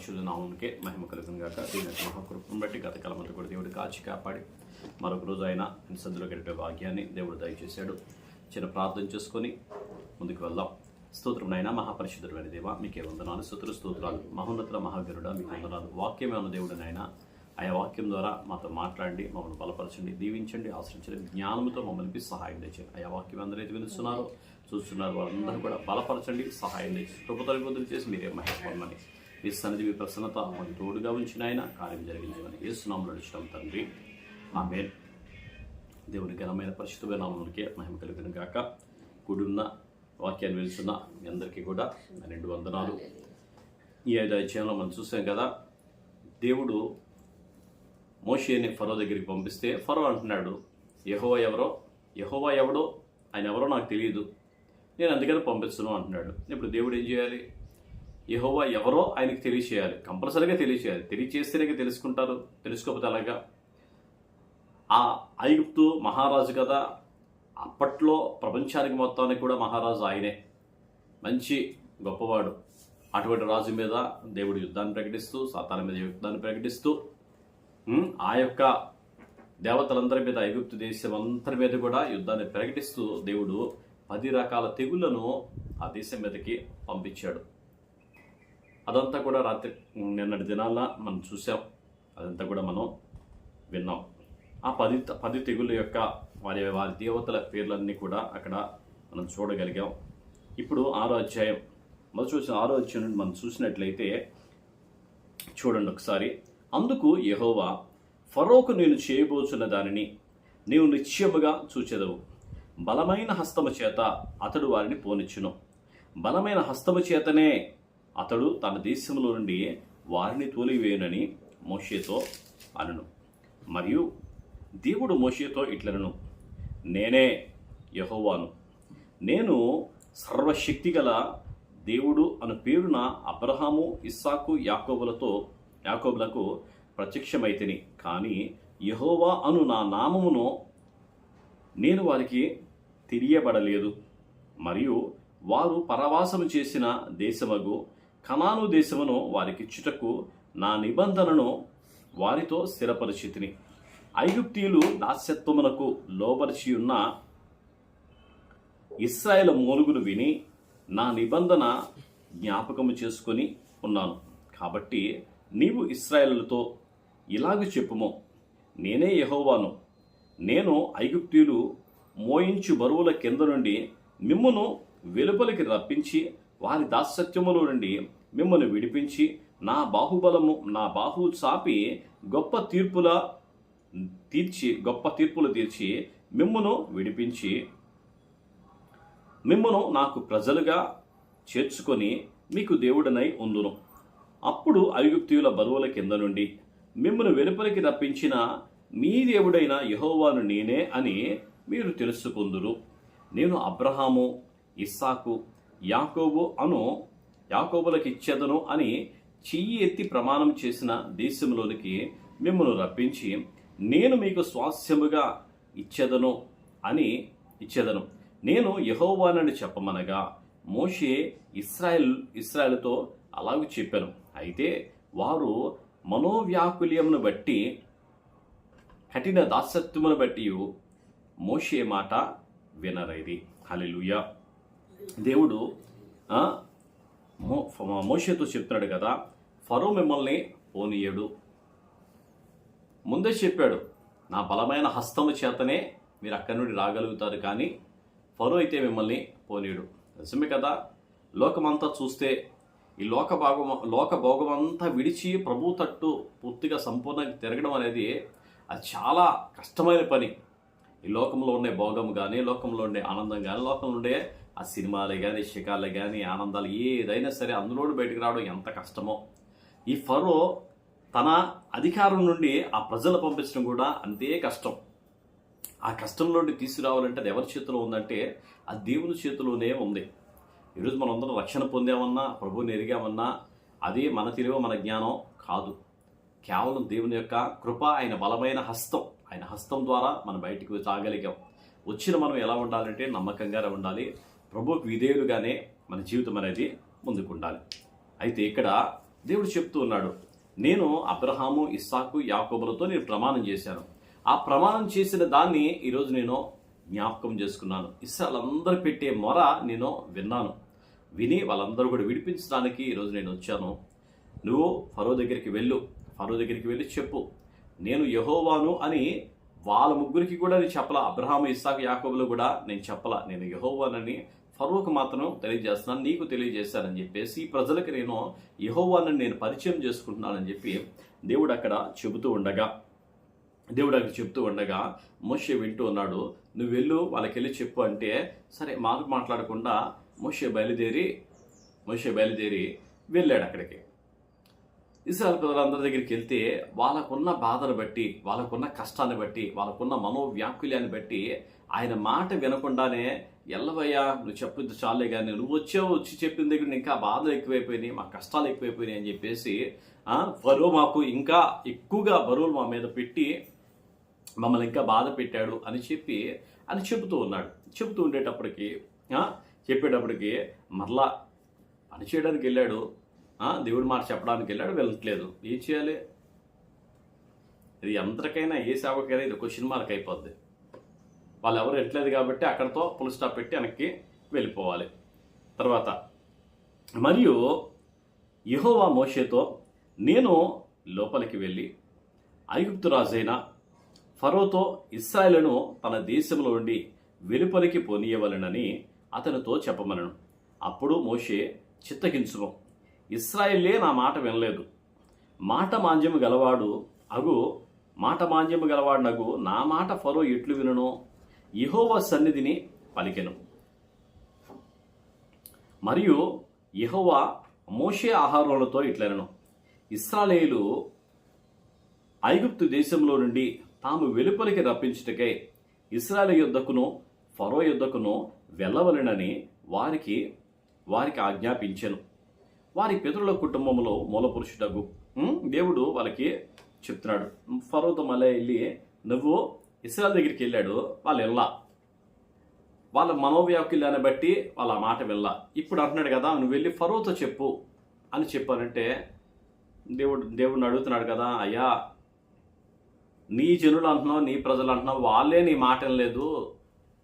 పరిశుద్ధ నామంకే మహిమ కలుగును గాక. దీని మహాకృపను బట్టి గత కాలమంతా కూడా దేవుడు కాచి కాపాడి మరొక రోజు ఆయన సందులో గడిపే భాగ్యాన్ని దేవుడు దయచేశాడు. చిన్న ప్రార్థన చేసుకొని ముందుకు వెళ్దాం. స్తోత్రం అయినా మహాపరిశుద్ధుడైన దేవ మీకే వందనాలు స్తోత్ర స్తోత్రాలు. మహోన్నతుల మహాగరుడ మీకు వందనాలు. వాక్యమే ఉన్న ఆయా వాక్యం ద్వారా మాతో మాట్లాడండి మమ్మల్ని బలపరచండి దీవించండి ఆశ్రయించండి జ్ఞానంతో మమ్మల్ని సహాయం తెచ్చండి ఆయా వాక్యం అందరైతే వినిస్తున్నారో చూస్తున్నారు వాళ్ళందరూ కూడా బలపరచండి సహాయం తెచ్చి కృపతలు చేసి మీరే మహిమని మీ సన్నిధి మీ ప్రసన్నత మాకు తోడుగా ఉంచిన ఆయన కార్యం జరిగించమని ఏసునామలు నడిచడం తండ్రి. ఆమె దేవుని ఘనమైన పరిశుద్ధమైన నామములకే మహిమ కలిగిన గాక. కూడున్న వాక్యాన్ని వెళ్తున్న మీ అందరికీ కూడా నా రెండు వందనాలు. ఈ ఐదు అధ్యాయంలో మనం చూసాం కదా దేవుడు మోషేని ఫరో దగ్గరికి పంపిస్తే ఫరో అంటున్నాడు యహోవా ఎవరో? యహోవా ఎవడో? ఆయన ఎవరో నాకు తెలియదు. నేను అందుకని పంపిస్తున్నాను అంటున్నాడు. ఇప్పుడు దేవుడు ఏం చేయాలి? యహోవా ఎవరో ఆయనకి తెలియచేయాలి. కంపల్సరీగా తెలియచేయాలి. తెలియచేస్తేనే తెలుసుకుంటారు. తెలుసుకోకపోతే అలాగా? ఆ ఐగుప్తు మహారాజు కదా అప్పట్లో ప్రపంచానికి మొత్తానికి కూడా మహారాజు ఆయనే. మంచి గొప్పవాడు. అటువంటి రాజు మీద దేవుడు యుద్ధాన్ని ప్రకటిస్తూ సాతాన మీద యుద్ధాన్ని ప్రకటిస్తూ ఆ యొక్క దేవతలందరి మీద ఐగుప్తు దేశం అందరి మీద కూడా యుద్ధాన్ని ప్రకటిస్తూ దేవుడు పది రకాల తెగుళ్ళను ఆ దేశం మీదకి పంపించాడు. అదంతా కూడా రాత్రి నిన్నటి దినాల్లో మనం చూసాం. అదంతా కూడా మనం విన్నాం. ఆ పది పది తెగుళ్ళ యొక్క వారి వారి దేవతల పేర్లన్నీ కూడా అక్కడ మనం చూడగలిగాం. ఇప్పుడు ఆరో అధ్యాయం మొదటి చూసిన ఆరో అధ్యాయం నుండి మనం చూసినట్లయితే చూడండి ఒకసారి. అందుకు యహోవా ఫరోకు నేను చేయబోచున్న దానిని నీవు నిశ్చయముగా చూచెదవు. బలమైన హస్తము చేత అతడు వారిని పోనిచ్చును. బలమైన హస్తము చేతనే అతడు తన దేశంలో నుండి వారిని తోలివేయునని మోషేతో అనను. మరియు దేవుడు మోషేతో ఇట్లనను. నేనే యహోవాను. నేను సర్వశక్తిగల దేవుడు అను పేరున అబ్రహాము ఇస్సాకు యాకోబులతో యాకోబులకు ప్రత్యక్షమైతిని. కానీ యహోవా అను నా నామమును నేను వారికి తెలియబడలేదు. మరియు వారు పరవాసము చేసిన దేశమగు కనాను దేశమును వారికిచ్చుటకు నా నిబంధనను వారితో స్థిరపరిచితిని. ఐగుప్తీయులు దాస్యత్వమునకు లోపరిచి ఉన్న ఇస్రాయేల్ మూలుగును విని నా నిబంధన జ్ఞాపకము చేసుకొని ఉన్నాను. కాబట్టి నీవు ఇస్రాయేళ్ళతో ఇలాగ చెప్పుము. నేనే యహోవాను. నేను ఐగుప్తీయులు మోయించు బరువుల కింద నుండి మిమ్మును వెలుపలికి రప్పించి వారి దాస్సత్యములో నుండి మిమ్మల్ని విడిపించి నా బాహుబలము నా బాహు చాపి గొప్ప తీర్పుల తీర్చి గొప్ప తీర్పులు తీర్చి మిమ్మును విడిపించి మిమ్మను నాకు ప్రజలుగా చేర్చుకొని మీకు దేవుడనై ఉందును. అప్పుడు ఐగుప్తియుల బరువుల కింద నుండి మిమ్మను వెలుపలికి రప్పించిన మీ దేవుడైన యహోవాను నేనే అని మీరు తెలుసుకుందురు. నేను అబ్రహాము ఇస్సాకు యాకోబు అను యాకోబులకు ఇచ్చేదను అని చెయ్యి ఎత్తి ప్రమాణం చేసిన దేశంలోనికి మిమ్మల్ని రప్పించి నేను మీకు స్వాస్యముగా ఇచ్చేదను అని ఇచ్చేదను. నేను యహోవానని చెప్పమనగా మోషే ఇస్రాయల్ ఇస్రాయల్తో అలాగూ చెప్పాను. అయితే వారు మనోవ్యాకుల్యమును బట్టి కఠిన దాసత్వమును బట్టి మోషే మాట వినరైది హల్లెలూయా. దేవుడు మోషతో చెప్తున్నాడు కదా ఫరో మిమ్మల్ని పోనీయడు. ముందే చెప్పాడు నా బలమైన హస్తము చేతనే మీరు అక్కడి నుండి రాగలుగుతారు కానీ ఫరో అయితే మిమ్మల్ని పోనీయడు. నిజమే కదా? లోకమంతా చూస్తే ఈ లోక భాగం లోక భోగమంతా విడిచి ప్రభు తట్టు పూర్తిగా సంపూర్ణంగా తిరగడం అనేది అది చాలా కష్టమైన పని. ఈ లోకంలో ఉండే భోగం కానీ లోకంలో ఉండే ఆనందం కానీ లోకంలో ఉండే ఆ సినిమాలే కానీ శిఖాలే కానీ ఆనందాలు ఏదైనా సరే అందులో బయటకు రావడం ఎంత కష్టమో. ఈ ఫరో తన అధికారం నుండి ఆ ప్రజలు పంపించడం కూడా అంతే కష్టం. ఆ కష్టం నుండి తీసుకురావాలంటే అది ఎవరి చేతిలో ఉందంటే ఆ దేవుని చేతిలోనే ఉంది. ఈరోజు మనందరం రక్షణ పొందామన్నా ప్రభువుని ఎరిగామన్నా అది మన తెలివి మన జ్ఞానం కాదు. కేవలం దేవుని యొక్క కృప ఆయన బలమైన హస్తం. ఆయన హస్తం ద్వారా మనం బయటికి రాగలిగాం వచ్చిన మనం ఎలా ఉండాలంటే నమ్మకంగానే ఉండాలి. ప్రభువుకు విధేయులుగానే మన జీవితం అనేది ముందుకు ఉండాలి అయితే ఇక్కడ దేవుడు చెప్తూ ఉన్నాడు నేను అబ్రహాము ఇస్సాకు యాకోబులతో నేను ప్రమాణం చేశాను. ఆ ప్రమాణం చేసిన దాన్ని ఈరోజు నేను జ్ఞాపకం చేసుకున్నాను. ఇస్రాలందరూ పెట్టే మొర నేను విన్నాను. విని వాళ్ళందరూ కూడా విడిపించడానికి ఈరోజు నేను వచ్చాను. నువ్వు ఫరో దగ్గరికి వెళ్ళు. ఫరో దగ్గరికి వెళ్ళి చెప్పు. నేను యహోవాను అని వాళ్ళ ముగ్గురికి కూడా నేను చెప్పలా. అబ్రహాం ఇస్సాక్ యాకోబులు కూడా నేను చెప్పలా. నేను యహోవానని ఫరోకు మాత్రం తెలియజేస్తున్నాను నీకు తెలియజేస్తానని చెప్పేసి ఈ ప్రజలకు నేను యహోవానని నేను పరిచయం చేసుకుంటున్నానని చెప్పి దేవుడు అక్కడ చెబుతూ ఉండగా దేవుడు అక్కడ చెప్తూ ఉండగా మోషే వింటూ ఉన్నాడు. నువ్వు వెళ్ళు వాళ్ళకి వెళ్ళి చెప్పు అంటే సరే మాకు మాట్లాడకుండా మోషే బయలుదేరి మోషే బయలుదేరి వెళ్ళాడు అక్కడికి. ఇస్రాయల్ ప్రజలందరి దగ్గరికి వెళ్తే వాళ్ళకున్న బాధను బట్టి వాళ్ళకున్న కష్టాన్ని బట్టి వాళ్ళకున్న మనోవ్యాకుల్యాన్ని బట్టి ఆయన మాట వినకుండానే ఎల్లవయ్యా నువ్వు చెప్పింది చాలే కానీ నువ్వు వచ్చావు వచ్చి చెప్పిన దగ్గర ఇంకా బాధలు ఎక్కువైపోయినాయి మా కష్టాలు ఎక్కువైపోయినాయి అని చెప్పేసి బరువు మాకు ఇంకా ఎక్కువగా బరువులు మా మీద పెట్టి మమ్మల్ని ఇంకా బాధ పెట్టాడు అని చెప్పి అని చెబుతూ ఉన్నాడు. చెబుతూ ఉండేటప్పటికి చెప్పేటప్పటికి మరలా పని చేయడానికి వెళ్ళాడు. దేవుడి మాట చెప్పడానికి వెళ్ళాడు వెళ్ళట్లేదు. ఏం చేయాలి? ఇది ఎంతకైనా ఏ సేవకైనా ఇది క్వశ్చన్ మార్క్ అయిపోద్ది. వాళ్ళు ఎవరు ఎట్లేదు కాబట్టి అక్కడతో పుల్ స్టాప్ పెట్టి వెనక్కి వెళ్ళిపోవాలి. తర్వాత మరియు యహోవా మోషేతో నేను లోపలికి వెళ్ళి ఐగుప్తు రాజైన ఫరోతో ఇస్రాయేలును తన దేశంలో ఉండి వెలుపలికి పోనీయవలెనని అతనితో చెప్పమనను. అప్పుడు మోషే చిత్తగించుము. ఇస్రాయేలే నా మాట వినలేదు. మాట మాంద్యము గలవాడు అగు మాట మాంద్యము గలవాడునగు నా మాట ఫరో ఎట్లు వినును? యహోవ సన్నిధిని పలికెను. మరియు యహోవ మోషే ఆహారములతో ఇట్లనను. ఇస్రాలేలు ఐగుప్తు దేశంలో నుండి తాము వెలుపలికి రప్పించుటకై ఇస్రాయల్ యుద్ధకును ఫరో యుద్ధకును వెళ్ళవలెనని వారికి వారికి ఆజ్ఞాపించెను. వారి పితరుల కుటుంబంలో మూలపురుషుడగు దేవుడు వాళ్ళకి చెప్తున్నాడు. ఫరోతో మళ్ళీ వెళ్ళి నువ్వు ఇస్రాయల్ దగ్గరికి వెళ్ళాడు వాళ్ళు వెళ్ళా. వాళ్ళ మనోవ్యాకుల్యాన్ని బట్టి వాళ్ళ మాట వెళ్ళా. ఇప్పుడు అంటున్నాడు కదా నువ్వు వెళ్ళి ఫరోతో చెప్పు. అని చెప్పానంటే దేవుడు దేవుడిని అడుగుతున్నాడు కదా అయ్యా నీ జనులు అంటున్నావు నీ ప్రజలు అంటున్నావు వాళ్ళే నీ మాట లేదు.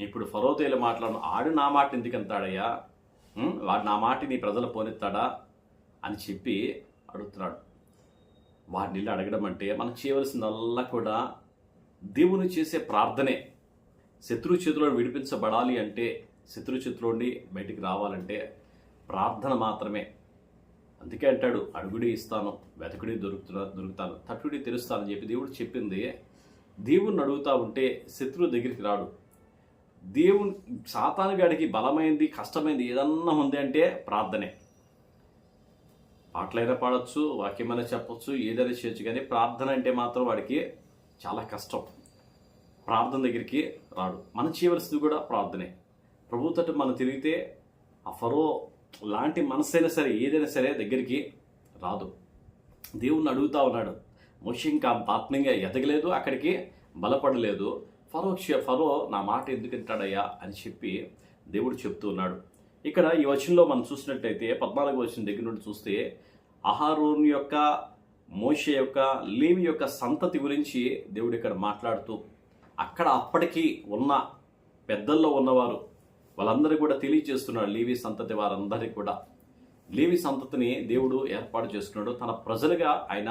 ఇప్పుడు ఫరోతో వెళ్ళి మాట్లాడు ఆడు నా మాట ఎందుకు అంటాడయ్యా? వాడు నా మాట నీ ప్రజలు పోనెత్తాడా అని చెప్పి అడుగుతున్నాడు. వాడిని వెళ్ళి అడగడం అంటే మనం చేయవలసిందల్లా కూడా దేవుని చేసే ప్రార్థనే. శత్రు చేతిలో విడిపించబడాలి అంటే శత్రు చేతిలోండి బయటికి రావాలంటే ప్రార్థన మాత్రమే. అందుకే అంటాడు అడుగుడి ఇస్తాను వెతకుడి దొరుకుతున్నా దొరుకుతాను తట్టుడి తెలుస్తానని చెప్పి దేవుడు చెప్పింది. దేవుణ్ణి అడుగుతా ఉంటే శత్రువు దగ్గరికి రాడు. దేవుని సాతానుగాడికి బలమైంది కష్టమైంది ఏదన్నా ఉంది అంటే ప్రార్థనే. పాటలైనా పాడొచ్చు వాక్యమైనా చెప్పొచ్చు ఏదైనా చేయొచ్చు. కానీ ప్రార్థన అంటే మాత్రం వాడికి చాలా కష్టం. ప్రార్థన దగ్గరికి రాడు. మనం చేయవలసింది కూడా ప్రార్థనే. ప్రభు తట్టు మనం తిరిగితే ఆ ఫరో లాంటి మనసైనా సరే ఏదైనా సరే దగ్గరికి రాదు. దేవుణ్ణి అడుగుతా ఉన్నాడు. మోషి ఇంకా ఆత్మీయంగా ఎదగలేదు అక్కడికి బలపడలేదు. ఫరో క్ష- ఫరో నా మాట ఎందుకు వింటాడయ్యా అని చెప్పి దేవుడు చెప్తూ ఉన్నాడు. ఇక్కడ ఈ వచనంలో మనం చూసినట్టయితే పద్నాలుగు వచనం దగ్గర నుండి చూస్తే అహారోన్ యొక్క మోషే యొక్క లేవి యొక్క సంతతి గురించి దేవుడు ఇక్కడ మాట్లాడుతూ అక్కడ అప్పటికి ఉన్న పెద్దల్లో ఉన్నవారు వాళ్ళందరూ కూడా తెలియజేస్తున్నారు లేవి సంతతి వారందరికీ కూడా. లేవి సంతతిని దేవుడు ఏర్పాటు చేసుకున్నాడు. తన ప్రజలుగా ఆయన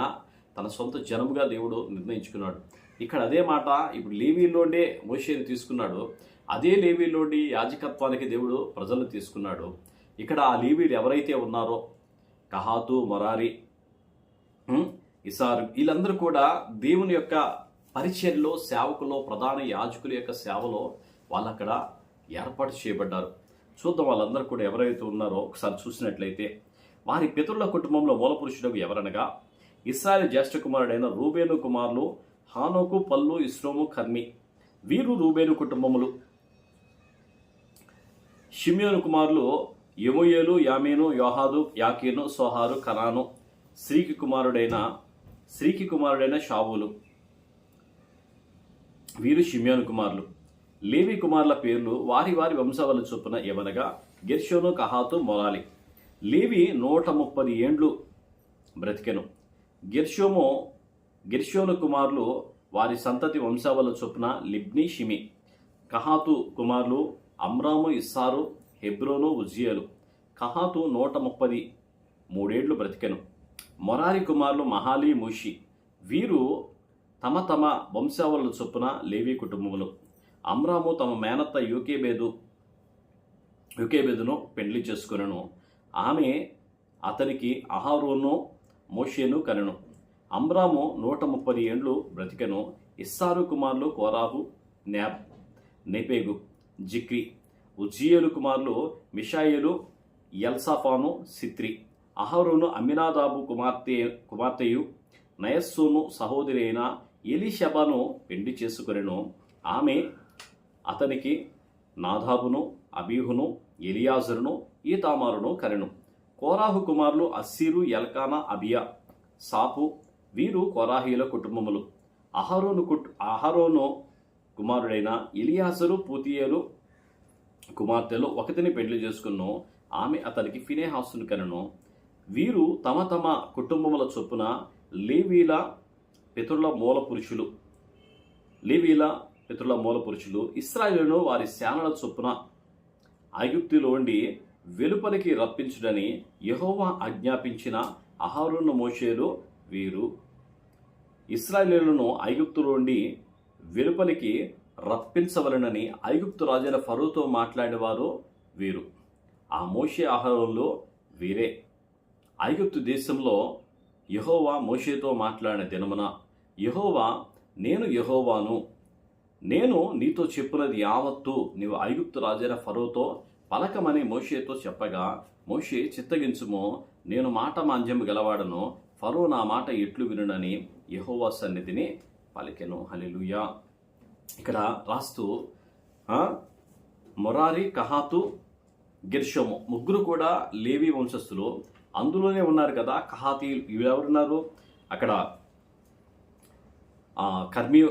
తన సొంత జనముగా దేవుడు నిర్ణయించుకున్నాడు. ఇక్కడ అదే మాట ఇప్పుడు లేవీలోనే మోషేని తీసుకున్నాడు. అదే లేవీలోని యాజకత్వానికి దేవుడు ప్రజలను తీసుకున్నాడు. ఇక్కడ ఆ లేవీలు ఎవరైతే ఉన్నారో కహాతు మొరారి ఇసారు వీళ్ళందరూ కూడా దేవుని యొక్క పరిచర్లో సేవకులో ప్రధాన యాజకుల యొక్క సేవలో వాళ్ళు అక్కడ ఏర్పాటు చేయబడ్డారు. చూద్దాం వాళ్ళందరూ కూడా ఎవరైతే ఉన్నారో ఒకసారి చూసినట్లయితే వారి పితరుల కుటుంబంలో మూలపురుషుడు ఎవరనగా ఇస్రాయల్ జ్యేష్ఠ కుమారుడైన రూబేను కుమారులు హానోకు పల్లు ఇస్రోము కర్మి వీరు రూబేను కుటుంబములు. షిమియోను కుమారులు యముయేలు యామీను యోహాదు యాకీను సోహారు కనాను శ్రీకి కుమారుడైన శ్రీకి కుమారుడైన షావులు వీరు షిమ్యోను కుమారులు. లేవి కుమారుల పేర్లు వారి వారి వంశవల చొప్పున ఇవ్వనగా గెర్షోను కహాతు మొలాలి లేవి నూట ముప్పది ఏండ్లు బ్రతికెను. గిర్షోము గిర్షోను కుమారులు వారి సంతతి వంశావళ చొప్పున లిబ్ని షిమి. కహాతు కుమారులు అమ్రాము ఇస్సారు హెబ్రోను ఉజ్జియలు. కహాతు నూట ముప్పది మూడేళ్ళు బ్రతికెను. మొరారి కుమారులు మహాలి మూషి. వీరు తమ తమ వంశావళుల చొప్పున లేవి కుటుంబములు. అమ్రాము తమ మేనత్త యూకేబేదు యూకేబేదును పెండ్లి చేసుకునను. ఆమె అతనికి అహారోను మోషేను కనెను. అమ్రాము నూట ముప్పది ఏండ్లు బ్రతికెను. ఇస్సారు కుమారులు కోరాహు న్యాబ్ నెపేగు. జిక్రి ఉజ్జీయలు కుమారులు మిషాయిలు ఎల్సాఫాను సిత్రి అహరోను అమినాదాబు కుమార్తె కుమార్తెయు నయస్సును సహోదరి అయిన ఎలిషబను పెండి చేసుకొనెను. ఆమె అతనికి నాదాబును అబీహును ఎలియాజరును ఈతామారును కరెను కోరాహు కుమారులు అస్సీరు ఎల్కానా అబియా సాపు వీరు కోరాహీల కుటుంబములు. అహరోను కుట్ అహరోను కుమారుడైన ఇలియాసరు పూతియేలు కుమార్తెలు ఒకతిని పెళ్ళి చేసుకును ఆమె అతనికి ఫినేహాసును కనను వీరు తమ తమ కుటుంబముల చొప్పున లేవీల పితరుల మూల పురుషులు. లేవీల పితరుల మూల పురుషులు ఇస్రాయేలును వారి శానల చొప్పున ఐగుప్తులోండి వెలుపలికి రప్పించుడని యహోవా ఆజ్ఞాపించిన అహారును మోషేలు వీరు. ఇస్రాయేలును ఐగుప్తులోండి వెలుపలికి రప్పించవలనని ఐగుప్తు రాజైన ఫరోతో మాట్లాడేవారు వీరు. ఆ మోషే ఆహారంలో వీరే. ఐగుప్తు దేశంలో యహోవా మోషేతో మాట్లాడిన దినమున యహోవా నేను యహోవాను. నేను నీతో చెప్పినది యావత్తు నీవు ఐగుప్తు రాజైన ఫరోతో పలకమని మోషేతో చెప్పగా మోషే చిత్తగించుము నేను మాట మాంద్యం గలవాడను. ఫరో నా మాట ఎట్లు వినునని యహోవా సన్నిధిని పలికెను. హలిలుయా ఇక్కడ రాస్తూ మొరారి కహాతు గిర్షము. ముగ్గురు కూడా లేవి వంశస్థులు. అందులోనే ఉన్నారు కదా కహాతి ఎవరున్నారు? అక్కడ కర్మి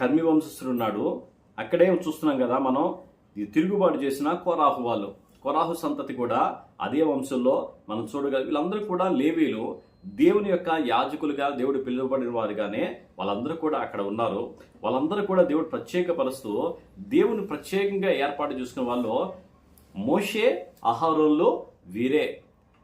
కర్మి వంశస్థుడు ఉన్నాడు. అక్కడే చూస్తున్నాం కదా మనం తిరుగుబాటు చేసిన కోరాహు వాళ్ళు. కొరాహు సంతతి కూడా అదే వంశంలో మనం చూడగలం వీళ్ళందరూ కూడా లేవీలు. దేవుని యొక్క యాజకులుగా దేవుడు పిలువబడిన వారుగానే వాళ్ళందరూ కూడా అక్కడ ఉన్నారు. వాళ్ళందరూ కూడా దేవుడు ప్రత్యేకపరుస్తూ దేవుని ప్రత్యేకంగా ఏర్పాటు చేసుకున్న వాళ్ళు మోషే అహారోళ్ళు వీరే.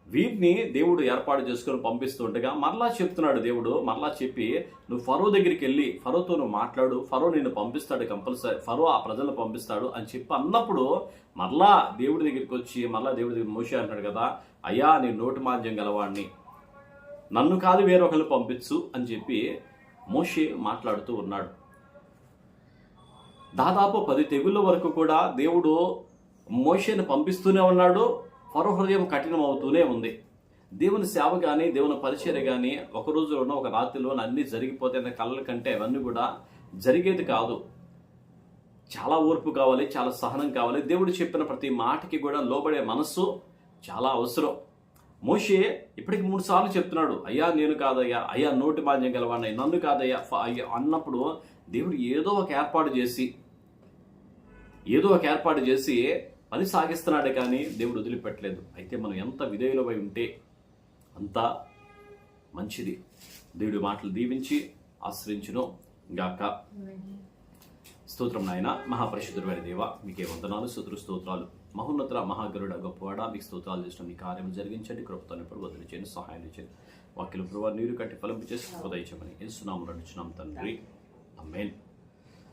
వీరిని దేవుడు ఏర్పాటు చేసుకొని పంపిస్తుండగా మరలా చెప్తున్నాడు దేవుడు మరలా చెప్పి నువ్వు ఫరో దగ్గరికి వెళ్ళి ఫరోతో నువ్వు మాట్లాడు ఫరో నిన్ను పంపిస్తాడు కంపల్సరీ ఫరో ఆ ప్రజలను పంపిస్తాడు అని చెప్పి అన్నప్పుడు మరలా దేవుడి దగ్గరికి వచ్చి మరలా దేవుడి దగ్గర మోషే అంటాడు కదా అయ్యా నేను నోటి మాంద్యం గలవాడిని. నన్ను కాదు వేరొకరిని పంపించు అని చెప్పి మోషే మాట్లాడుతూ ఉన్నాడు. దాదాపు పది తెగుళ్ళ వరకు కూడా దేవుడు మోషేని పంపిస్తూనే ఉన్నాడు. పరహృదయం కఠినమవుతూనే ఉంది. దేవుని సేవ కానీ దేవుని పరిచర్య కానీ ఒక రోజులోనో ఒక రాత్రిలోనో అన్నీ జరిగిపోతున్న కళ్ళ కంటే అవన్నీ కూడా జరిగేది కాదు. చాలా ఓర్పు కావాలి చాలా సహనం కావాలి. దేవుడు చెప్పిన ప్రతి మాటకి కూడా లోబడే మనస్సు చాలా అవసరం. మోషే ఇప్పటికి మూడు సార్లు చెప్తున్నాడు అయ్యా నేను కాదయ్యా అయ్యా నోటి మాన్యం గలవాడిని నన్ను కాదయ్యా అయ్యా అన్నప్పుడు దేవుడు ఏదో ఒక ఏర్పాటు చేసి ఏదో ఒక ఏర్పాటు చేసి పని సాగిస్తున్నాడే కానీ దేవుడు వదిలిపెట్టలేదు. అయితే మనం ఎంత విధేయులమై ఉంటే అంత మంచిది. దేవుడి మాటలు దీవించి ఆశ్రయించును గాక. స్తోత్రం నాయన మహాపరిశుద్ధుడైన దేవ మీకే వందనాలు స్తోత్ర స్తోత్రాలు. మహోన్నతుల మహాగరుడ గొప్పవాడ మీకు స్తోత్రాలు చేసిన మీ కార్యం జరిగించండి కృపతో ఎప్పుడు వదిలి చేయండి సహాయం చేయండి వాక్యలు ప్రభావ నీరు కట్టి ఫలింపు చేసి ఉదయించమని ఇస్తున్నాము నడుచున్నాం తండ్రి. అమ్మేన్